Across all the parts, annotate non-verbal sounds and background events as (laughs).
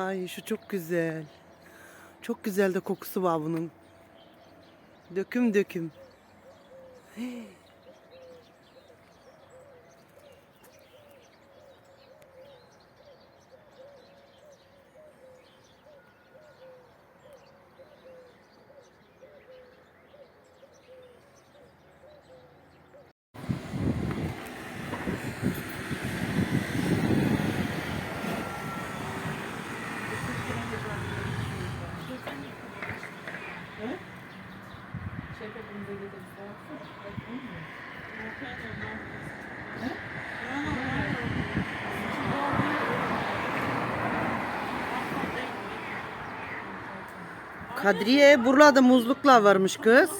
Ay şu çok güzel. Çok güzel de kokusu var bunun. Döküm döküm. Kadriye buralarda muzluklar varmış kız.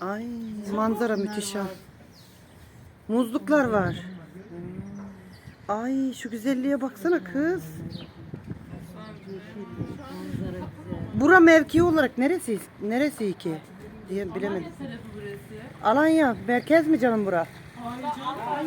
Ay manzara müthiş ha. Muzluklar var. Ay şu güzelliğe baksana kız. Bura mevki olarak neresi neresi ki? diye bilemedim. Alanya merkez mi canım bura? Hoppa.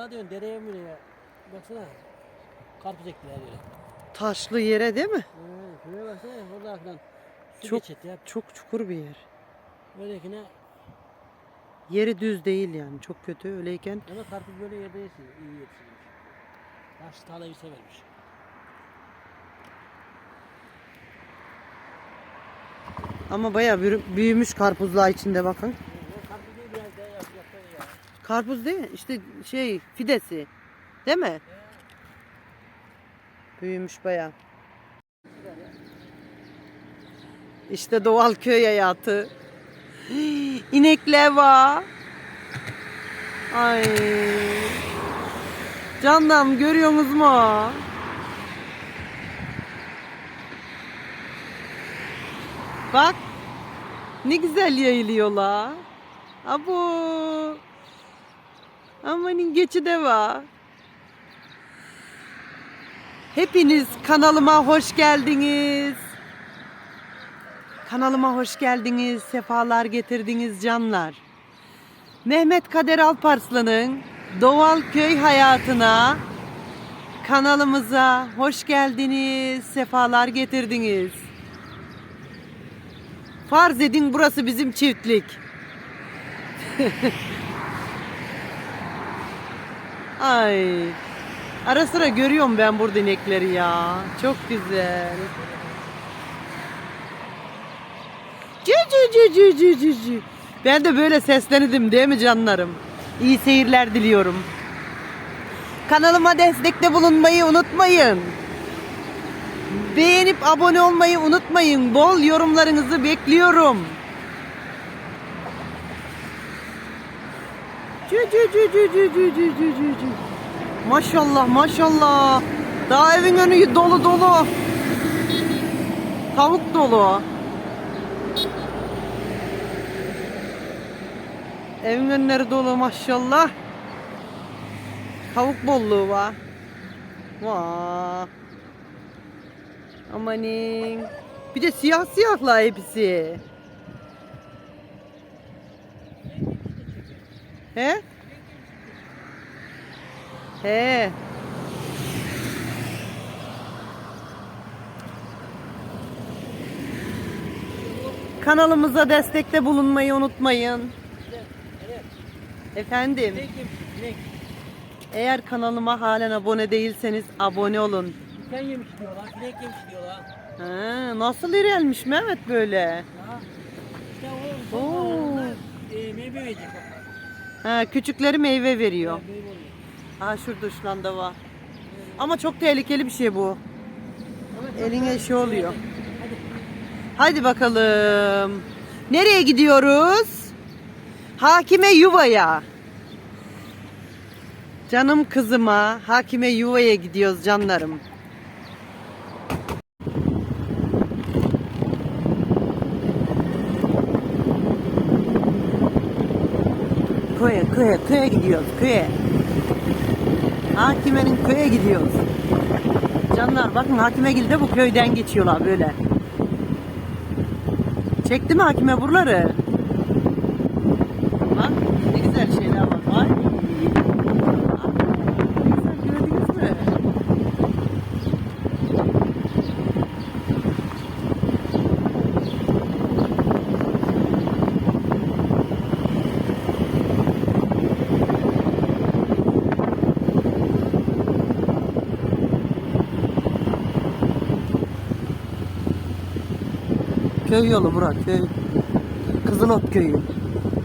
Adamlar diyorsun dereye mi ya? Baksana. Karpuz ektiler böyle. Taşlı yere değil mi? Evet, şuraya baksana orada akıdan. Su Çok- geçit ya. Çok çukur bir yer. Böylekine Yeri düz değil yani çok kötü öyleyken. ama karpuz böyle yerde yesin. iyi yetiştirmiş. Taş tarlayı severmiş. Ama bayağı büyü- büyümüş karpuzlar içinde bakın. O karpuz değil biraz daha yap, yapsana ya. Karpuz değil işte şey fidesi. Değil mi? Büyümüş bayağı. İşte doğal köy hayatı. (gasps) İnekler var. Ay. Canım görüyorsunuz mu? Bak. Ne güzel yayılıyorlar. Abo. Amanın geçi de var. Hepiniz kanalıma hoş geldiniz. Kanalıma hoş geldiniz. Sefalar getirdiniz canlar. Mehmet Kader Alparslan'ın doğal köy hayatına kanalımıza hoş geldiniz. Sefalar getirdiniz. Farz edin burası bizim çiftlik. (laughs) Ay. Ara sıra görüyorum ben burada inekleri ya. Çok güzel. Cü cü cü cü cü cü cü. Ben de böyle seslendim değil mi canlarım? İyi seyirler diliyorum. Kanalıma destekte bulunmayı unutmayın. Beğenip abone olmayı unutmayın. Bol yorumlarınızı bekliyorum. Cü cü cü cü cü cü cü cü cü cü. Maşallah maşallah. Daha evin önü dolu dolu. Tavuk dolu. Evin önleri dolu maşallah. Tavuk bolluğu var. Vaa. Amanin. Bir de siyah siyahla hepsi. He? He. Kanalımıza destekte bulunmayı unutmayın. Evet. Efendim, eğer kanalıma halen abone değilseniz abone olun. Diken yemiş diyorlar. Sinek yemiş diyorlar. Ha, nasıl ilerlemiş Mehmet böyle? Ya. İşte o sonralarında, e, meyve verecek. bak. Ha, küçükleri meyve veriyor. Ha şurada şu da var. Ama çok tehlikeli bir şey bu. Eline şey oluyor. Hadi bakalım. Nereye gidiyoruz? Hakime yuvaya. Canım kızıma, hakime yuvaya gidiyoruz canlarım. Köye, köye, köye gidiyoruz, köye. Hakimenin köye gidiyoruz. Canlar bakın Hakimegil'de bu köyden geçiyorlar böyle. Çekti mi Hakime buraları? Bak ne güzel şeyler var. Ay. Aa, ne güzel gördünüz mü? Köy yolu bura köy. Kızılot köyü.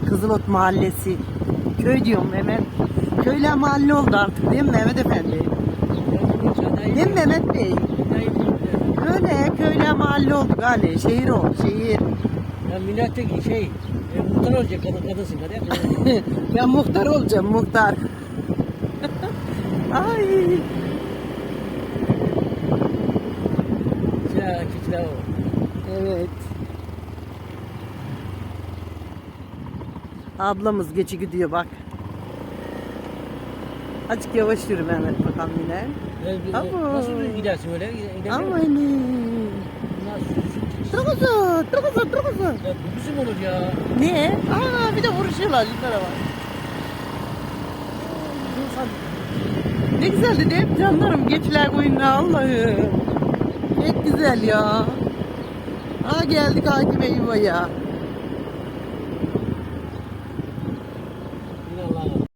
Kızılot mahallesi. Köy diyorum Mehmet. Köyler mahalle oldu artık değil mi Mehmet Efendi? Değil mi Mehmet Bey? Öyle köyler mahalle oldu galiba. Şehir oldu şehir. Ya milletteki şey, e, muhtar olacak kadın, kadınsın hadi. (laughs) ben muhtar olacağım muhtar. (laughs) Ay. Ya keçiler o. Evet. Ablamız geçi gidiyor bak. Azıcık yavaş yürü Mehmet bakalım yine. Nasıl, Abo. nasıl gidersin öyle? Gidemiyor musun? Amanın. Nasıl? Tırgızı, tırgızı, tırgızı. Ya bu bizim olur ya. Niye? Aa bir de vuruşuyorlar yukarı bak. Ne güzeldi değil mi canlarım? Geçiler oyununa Allah'ım. Çok güzel ya. Aa geldik Hakime Yuva'ya. yine Allah'a.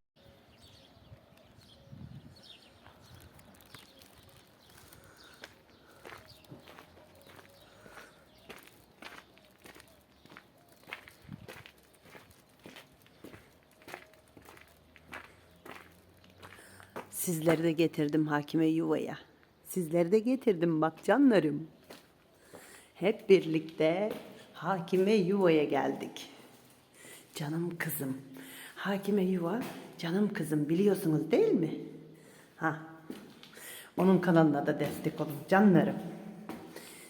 Sizleri de getirdim Hakime Yuva'ya. Sizleri de getirdim bak canlarım. Hep birlikte Hakime Yuva'ya geldik. Canım kızım. Hakime Yuva canım kızım biliyorsunuz değil mi? Ha. Onun kanalına da destek olun canlarım.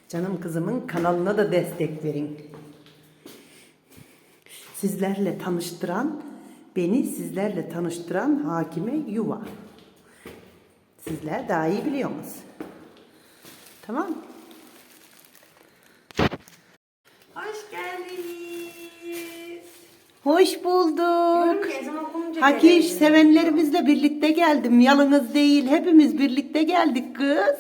Canım kızımın kanalına da destek verin. Sizlerle tanıştıran, beni sizlerle tanıştıran Hakime Yuva. Sizler daha iyi biliyorsunuz. Tamam Hoş geldiniz. Hoş bulduk. Hakiş sevenlerimizle birlikte geldim. Yalnız değil. Hepimiz birlikte geldik kız.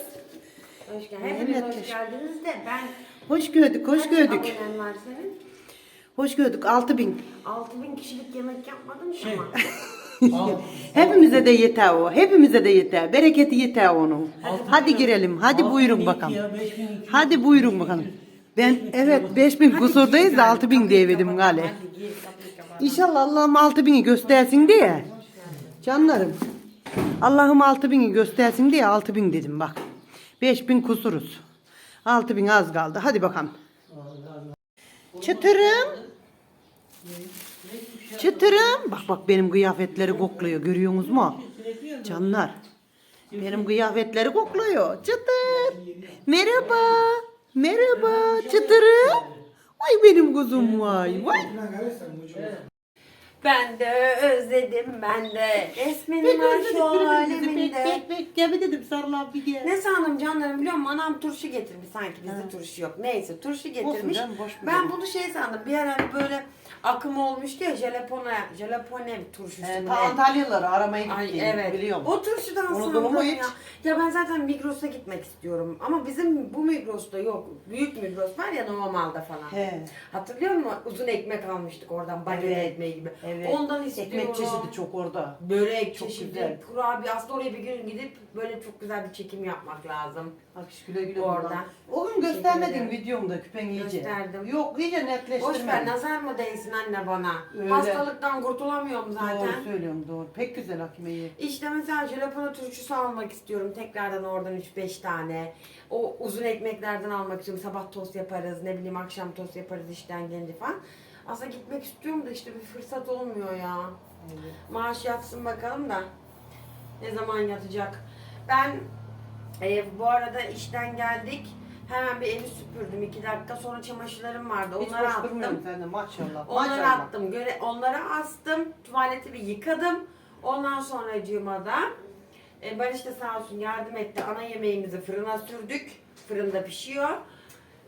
Hoş geldiniz. Evet. hoş geldiniz de ben Hoş gördük, hoş kaç gördük. abonen var senin? Hoş gördük. 6000. 6000 kişilik yemek yapmadın Şey, ama. (laughs) (laughs) Hepimize de yeter o. Hepimize de yeter. Bereketi yeter onun. Hadi girelim. Hadi buyurun bakalım. Hadi buyurun bakalım. Ben evet 5000 kusurdayız da 6000 diyemedim galiba. Hadi gir kapıyı kapat. İnşallah Allah'ım 6000'i göstersin diye. Canlarım. Allah'ım 6000'i göstersin diye 6000 dedim bak. 5000 kusuruz. 6000 az kaldı. Hadi bakalım. Çıtırım. Çıtırım. Bak bak benim kıyafetleri kokluyor. Görüyorsunuz mu? Canlar. Benim kıyafetleri kokluyor. Çıtır. Merhaba. Merhaba. Çıtırım. Vay benim kuzum vay. Vay. Ben de özledim ben de. Resmin var şu alemin bir de. bek bek gel dedim sarıl abi gel. Ne sandım canlarım biliyor musun? Anam turşu getirmiş sanki bizde turşu yok. Neyse turşu getirmiş. canım, boş ver. ben bunu şey sandım. Bir ara hani böyle akım olmuştu ya Jalepone, Jalepone turşusu. Ee, mu ta ne? Antalyalıları aramaya Ay gittiğini evet. biliyorum. O turşudan Unutulur sandım mu ya. hiç? Ya ben zaten Migros'a gitmek istiyorum. Ama bizim bu Migros'ta yok. Büyük Migros var ya normalde falan. He. Hatırlıyor musun? Uzun ekmek almıştık oradan baget Evet. ekmeği gibi. Evet. Ondan istiyorum. Ekmek çeşidi çok orada. Börek Çok çeşidi, güzel. kurabiye. Aslında oraya bir gün gidip böyle çok güzel bir çekim yapmak lazım. Bak güle güle Orada. buradan. O gün Teşekkür göstermedin ederim. videomda küpen iyice. Gösterdim. Yok iyice netleştirmedim. Boş ver nazar mı değsin anne bana? Öyle. Hastalıktan kurtulamıyorum Doğru zaten. söylüyorum doğru. Pek güzel Hakime'yi. İşte mesela jalapeno turşusu almak istiyorum. Tekrardan oradan 3-5 tane. O uzun ekmeklerden almak istiyorum. Sabah tost yaparız, ne bileyim akşam tost yaparız işten gelince falan. Aslında gitmek istiyorum da işte bir fırsat olmuyor ya. Maaş yatsın bakalım da ne zaman yatacak. Ben e, bu arada işten geldik. Hemen bir evi süpürdüm iki dakika. Sonra çamaşırlarım vardı. Hiç Onları boş attım. durmuyorum sen de maşallah. Onları maşallah. attım. Göre, onları astım. Tuvaleti bir yıkadım. Ondan sonra da e, Barış da sağ olsun yardım etti. Ana yemeğimizi fırına sürdük. Fırında pişiyor.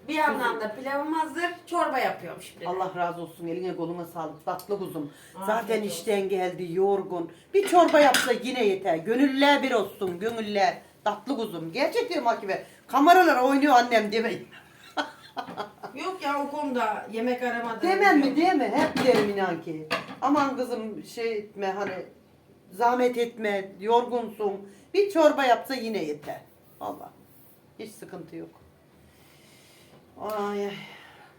Bir yandan da pilavım hazır. Çorba yapıyorum şimdi. Allah razı olsun eline koluna sağlık tatlı kuzum. Zaten olsun. işten geldi yorgun. Bir çorba yapsa yine yeter. Gönüller bir olsun gönüller. Tatlı kuzum. Gerçek diyorum Hakime. Kameralar oynuyor annem demeyin. (laughs) Yok ya o konuda yemek aramadım. Demem mi değil mi? Hep derim inan ki. Aman kızım şey etme hani zahmet etme yorgunsun. Bir çorba yapsa yine yeter. Valla. Hiç sıkıntı yok. Ay ay.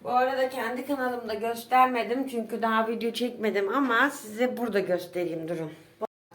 Bu arada kendi kanalımda göstermedim çünkü daha video çekmedim ama size burada göstereyim durun.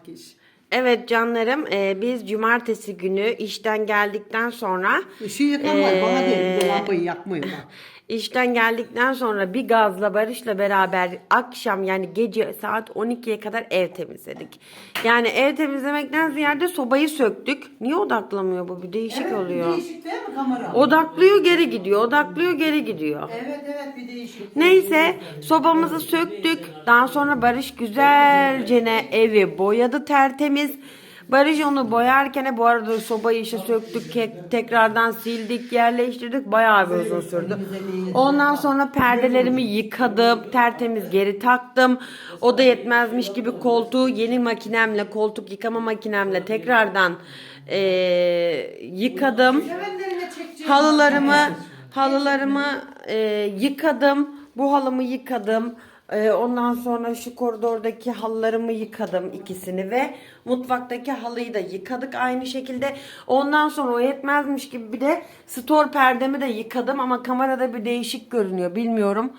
Kiş. Evet canlarım e, biz cumartesi günü işten geldikten sonra Işığı yakan var bana değil. Ee, Bu lambayı yakmayın bak. (laughs) işten geldikten sonra bir gazla Barış'la beraber akşam yani gece saat 12'ye kadar ev temizledik. Yani ev temizlemekten ziyade sobayı söktük. Niye odaklamıyor bu bir değişik oluyor. Değişik değil mi kamera? Odaklıyor geri gidiyor, odaklıyor geri gidiyor. Evet evet bir değişik. Neyse sobamızı söktük. Daha sonra Barış güzelce evi boyadı tertemiz. Barış onu boyarken bu arada sobayı işte söktük, ke- tekrardan sildik, yerleştirdik. Bayağı bir uzun sürdü. Ondan sonra perdelerimi yıkadım, tertemiz geri taktım. O da yetmezmiş gibi koltuğu yeni makinemle, koltuk yıkama makinemle tekrardan eee, yıkadım. Halılarımı halılarımı e, yıkadım. Bu halımı yıkadım. E, ondan sonra şu koridordaki halılarımı yıkadım ikisini ve mutfaktaki halıyı da yıkadık aynı şekilde. Ondan sonra o yetmezmiş gibi bir de store perdemi de yıkadım ama kamerada bir değişik görünüyor bilmiyorum.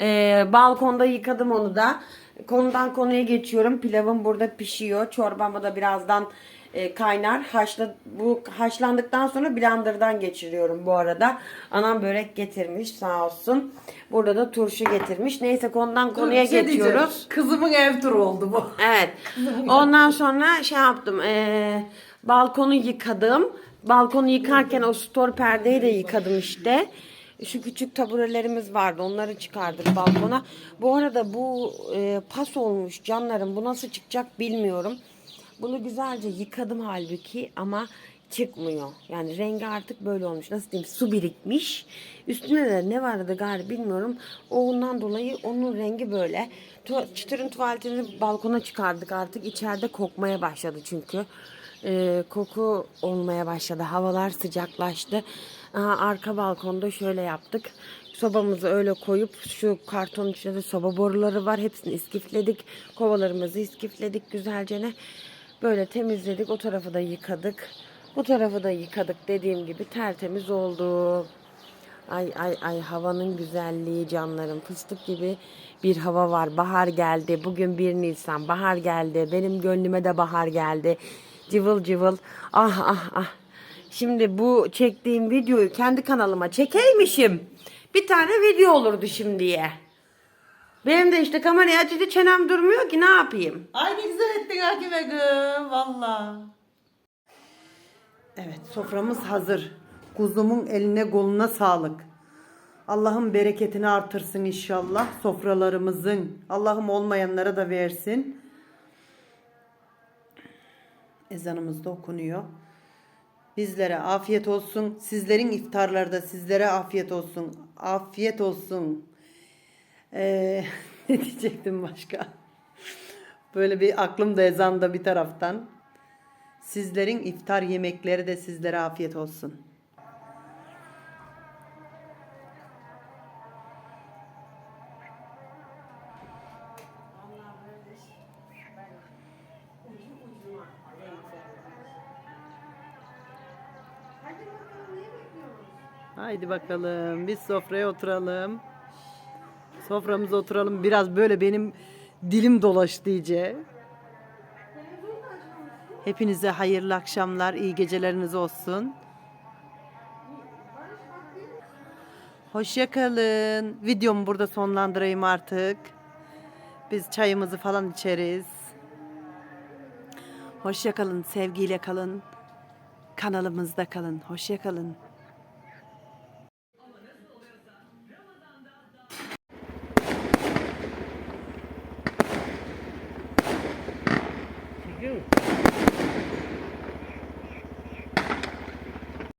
E, balkonda yıkadım onu da. Konudan konuya geçiyorum. Pilavım burada pişiyor. Çorbamı da birazdan e, kaynar. Haşla, bu haşlandıktan sonra blenderdan geçiriyorum bu arada. Anam börek getirmiş sağ olsun. Burada da turşu getirmiş. Neyse konudan konuya Bir şey diyeceğim. geçiyoruz. Kızımın ev turu oldu bu. Evet. Ondan sonra şey yaptım. eee, balkonu yıkadım. Balkonu yıkarken o store perdeyi de yıkadım işte. Şu küçük taburelerimiz vardı. Onları çıkardık balkona. Bu arada bu e, pas olmuş canlarım. Bu nasıl çıkacak bilmiyorum. Bunu güzelce yıkadım halbuki ama çıkmıyor. Yani rengi artık böyle olmuş. Nasıl diyeyim? Su birikmiş. Üstüne de ne vardı galiba bilmiyorum. Ondan dolayı onun rengi böyle. Çıtırın tuvaletini balkona çıkardık artık. İçeride kokmaya başladı çünkü. Ee, koku olmaya başladı. Havalar sıcaklaştı. Aha, arka balkonda şöyle yaptık. Sobamızı öyle koyup şu kartonun içinde de soba boruları var. Hepsini iskifledik. Kovalarımızı iskifledik güzelce. ne. Böyle temizledik. O tarafı da yıkadık. Bu tarafı da yıkadık dediğim gibi tertemiz oldu. Ay ay ay havanın güzelliği canlarım fıstık gibi bir hava var. Bahar geldi. Bugün 1 Nisan. Bahar geldi. Benim gönlüme de bahar geldi. Cıvıl cıvıl. Ah ah ah. Şimdi bu çektiğim videoyu kendi kanalıma çekeymişim. Bir tane video olurdu şimdiye. Benim de işte kamerayı açınca çenem durmuyor ki ne yapayım? Ay ne güzel ettin kız. Valla. Evet soframız hazır. Kuzumun eline koluna sağlık. Allah'ım bereketini artırsın inşallah sofralarımızın. Allah'ım olmayanlara da versin. Ezanımız da okunuyor. Bizlere afiyet olsun. Sizlerin iftarlarda sizlere afiyet olsun. Afiyet olsun. Ee, (laughs) ne diyecektim başka? Böyle bir aklım da ezanda bir taraftan. Sizlerin iftar yemekleri de sizlere afiyet olsun. Haydi bakalım biz sofraya oturalım. Soframıza oturalım. Biraz böyle benim dilim dolaştı iyice. Hepinize hayırlı akşamlar, iyi geceleriniz olsun. Hoşça kalın. Videomu burada sonlandırayım artık. Biz çayımızı falan içeriz. Hoşça kalın, sevgiyle kalın. Kanalımızda kalın. Hoşça kalın. Çekiyor musun?